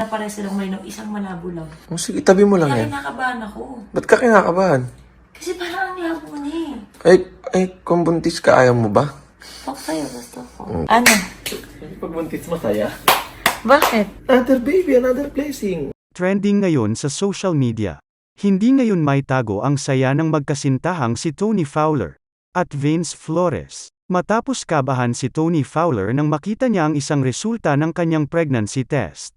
na pare silang malinaw, isang malabo lang. O sige, tabi mo lang Kaya yan. kinakabahan ako. Ba't ka kinakabahan? Kasi parang ang labo niya eh. Ay, ay, kung buntis ka, ayaw mo ba? Talk sa'yo, gusto ko. Ano? Pag buntis, masaya. Bakit? Another baby, another blessing. Trending ngayon sa social media. Hindi ngayon may tago ang saya ng magkasintahang si Tony Fowler at Vince Flores. Matapos kabahan si Tony Fowler nang makita niya ang isang resulta ng kanyang pregnancy test.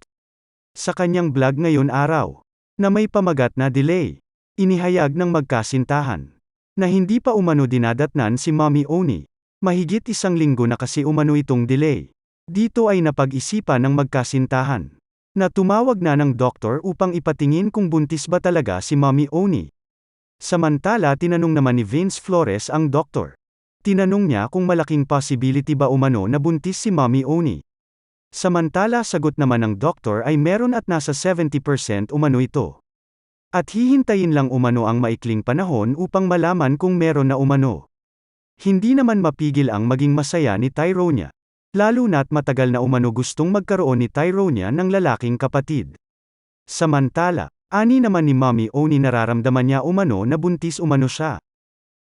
Sa kanyang vlog ngayon araw, na may pamagat na delay, inihayag ng magkasintahan, na hindi pa umano dinadatnan si Mommy Oni. Mahigit isang linggo na kasi umano itong delay. Dito ay napag-isipan ng magkasintahan na tumawag na ng doktor upang ipatingin kung buntis ba talaga si Mommy Oni. Samantala tinanong naman ni Vince Flores ang doktor. Tinanong niya kung malaking possibility ba umano na buntis si Mommy Oni. Samantala sagot naman ng doktor ay meron at nasa 70% umano ito. At hihintayin lang umano ang maikling panahon upang malaman kung meron na umano. Hindi naman mapigil ang maging masaya ni Tyronia. Lalo na't matagal na umano gustong magkaroon ni Tyronia ng lalaking kapatid. Samantala, ani naman ni Mommy Oni nararamdaman niya umano na buntis umano siya.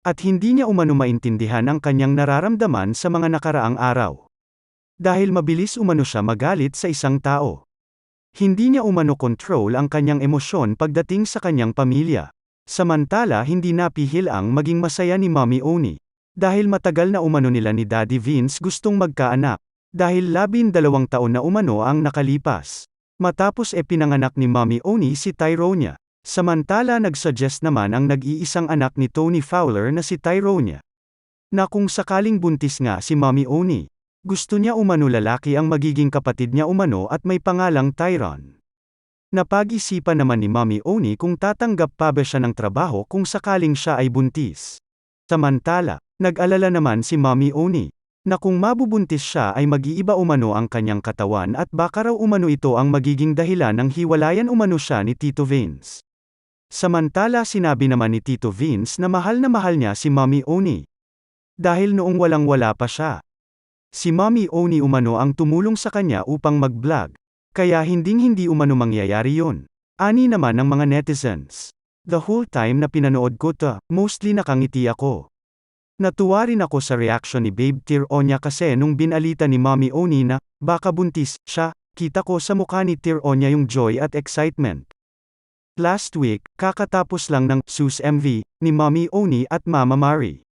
At hindi niya umano maintindihan ang kanyang nararamdaman sa mga nakaraang araw. Dahil mabilis umano siya magalit sa isang tao. Hindi niya umano control ang kanyang emosyon pagdating sa kanyang pamilya. Samantala hindi napihil ang maging masaya ni Mommy Oni. Dahil matagal na umano nila ni Daddy Vince gustong magkaanak. Dahil labin dalawang taon na umano ang nakalipas. Matapos e pinanganak ni Mommy Oni si Tyronia. Samantala nagsuggest naman ang nag-iisang anak ni Tony Fowler na si Tyronia. Na kung sakaling buntis nga si Mommy Oni. Gusto niya umano lalaki ang magiging kapatid niya umano at may pangalang Tyron. Napag-isipan naman ni Mommy Oni kung tatanggap pa ba siya ng trabaho kung sakaling siya ay buntis. Samantala, nag-alala naman si Mommy Oni, na kung mabubuntis siya ay mag-iiba umano ang kanyang katawan at baka raw umano ito ang magiging dahilan ng hiwalayan umano siya ni Tito Vince. Samantala sinabi naman ni Tito Vince na mahal na mahal niya si Mommy Oni. Dahil noong walang-wala pa siya. Si Mommy Oni umano ang tumulong sa kanya upang mag-vlog, kaya hinding-hindi umano mangyayari yon. Ani naman ng mga netizens. The whole time na pinanood ko to, mostly nakangiti ako. Natuwa rin ako sa reaction ni Babe Tironya kasi nung binalita ni Mommy Oni na, baka buntis, siya, kita ko sa mukha ni Tironya yung joy at excitement. Last week, kakatapos lang ng Sus MV, ni Mommy Oni at Mama Mari.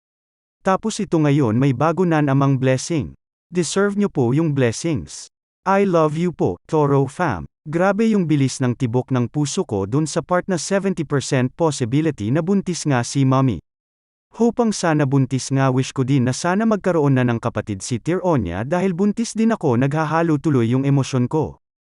Tapos ito ngayon may bago na namang blessing. Deserve nyo po yung blessings. I love you po, Toro fam. Grabe yung bilis ng tibok ng puso ko dun sa part na 70% possibility na buntis nga si mommy. Hopang sana buntis nga wish ko din na sana magkaroon na ng kapatid si Tironya dahil buntis din ako naghahalo tuloy yung emosyon ko.